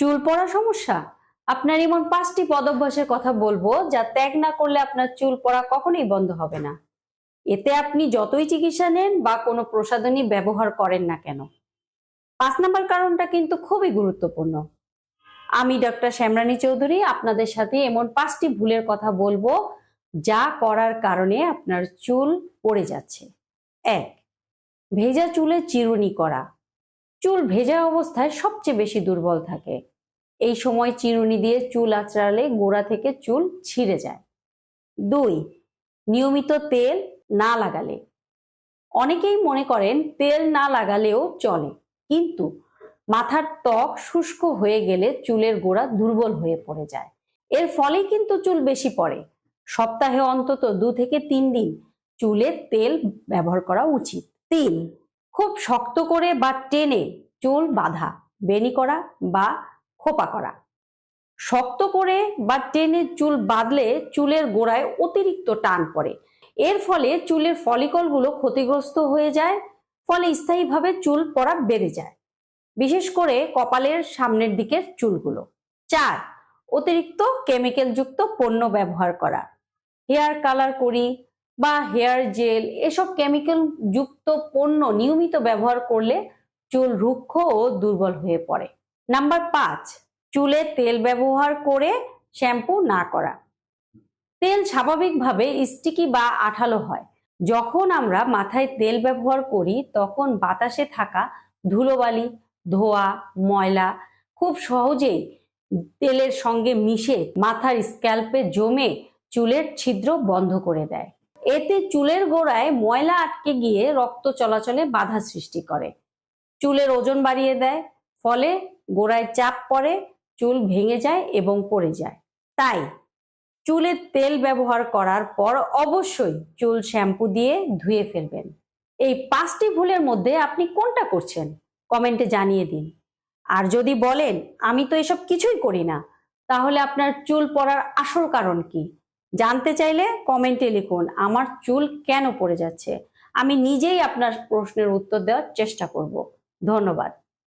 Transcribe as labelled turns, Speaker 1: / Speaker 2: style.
Speaker 1: চুল পড়া সমস্যা? আপনার এমন পাঁচটি পদভ্যাসের কথা বলব যা ত্যাগ না করলে আপনার চুল পড়া কখনোই বন্ধ হবে না। এতে আপনি যতই চিকিৎসা নেন বা কোনো প্রসাধনী ব্যবহার করেন না কেন। পাঁচ নাম্বার কারণটা কিন্তু খুবই গুরুত্বপূর্ণ। আমি ডক্টর শ্যামরানী চৌধুরী আপনাদের সাথে এমন পাঁচটি ভুলের কথা বলব যা করার কারণে আপনার চুল পড়ে যাচ্ছে। এক, ভেজা চুলে চিরুনি করা। চুল ভেজা অবস্থায় সবচেয়ে বেশি দুর্বল থাকে। এই সময় চিরুনি দিয়ে চুল আঁচড়ালে গোড়া থেকে চুল ছিঁড়ে যায়। দুই, নিয়মিত তেল না লাগালে। অনেকেই মনে করেন তেল না লাগালেও চলে, কিন্তু মাথার ত্বক শুষ্ক হয়ে গেলে চুলের গোড়া দুর্বল হয়ে পড়ে যায়। এর ফলে কিন্তু চুল বেশি পড়ে। সপ্তাহে অন্তত দু থেকে তিন দিন চুলে তেল ব্যবহার করা উচিত। তিন, খুব শক্ত করে বা টেনে চুল বাঁধা বেনি করা বা খোপা করা। শক্ত করে বা টেনে চুল বাঁধলে চুলের গোড়ায় অতিরিক্ত টান পড়ে। এর ফলে চুলের ফলিকলগুলো ক্ষতিগ্রস্ত হয়ে যায়, ফলে স্থায়ীভাবে চুল পড়া বেড়ে যায়। বিশেষ করে কপালের সামনের দিকের চুলগুলো। চার, অতিরিক্ত কেমিক্যাল যুক্ত পণ্য ব্যবহার করা। হেয়ার কালার করি বা হেয়ার জেল, এসব কেমিক্যাল যুক্ত পণ্য নিয়মিত ব্যবহার করলে চুল রুক্ষ ও দুর্বল হয়ে পড়ে। নাম্বার পাঁচ, চুলে তেল ব্যবহার করে শ্যাম্পু না করা। তেল স্বাভাবিকভাবে স্টিকি বা আঠালো হয়। যখন আমরা মাথায় তেল ব্যবহার করি, তখন বাতাসে থাকা ধুলোবালি, ধোয়া, ময়লা খুব সহজেই তেলের সঙ্গে মিশে মাথার স্ক্যাল্পে জমে চুলের ছিদ্র বন্ধ করে দেয়। এতে চুলের গোড়ায় ময়লা আটকে গিয়ে রক্ত চলাচলে বাধা সৃষ্টি করে। চুলের ওজন বাড়িয়ে দেয়, ফলে গোড়ায় চাপ পড়ে, চুল ভেঙে যায় এবং পড়ে যায়। তাই চুলে তেল ব্যবহার করার পর অবশ্যই চুল শ্যাম্পু দিয়ে ধুয়ে ফেলবেন। এই পাঁচটি ভুলের মধ্যে আপনি কোনটা করছেন? কমেন্টে জানিয়ে দিন। আর যদি বলেন, আমি তো এসব কিছুই করি না, তাহলে আপনার চুল পড়ার আসল কারণ কি? জানতে চাইলে কমেন্টে লিখুন, আমার চুল কেন পড়ে যাচ্ছে? আমি নিজেই আপনার প্রশ্নের উত্তর দেওয়ার চেষ্টা করব। ধন্যবাদ।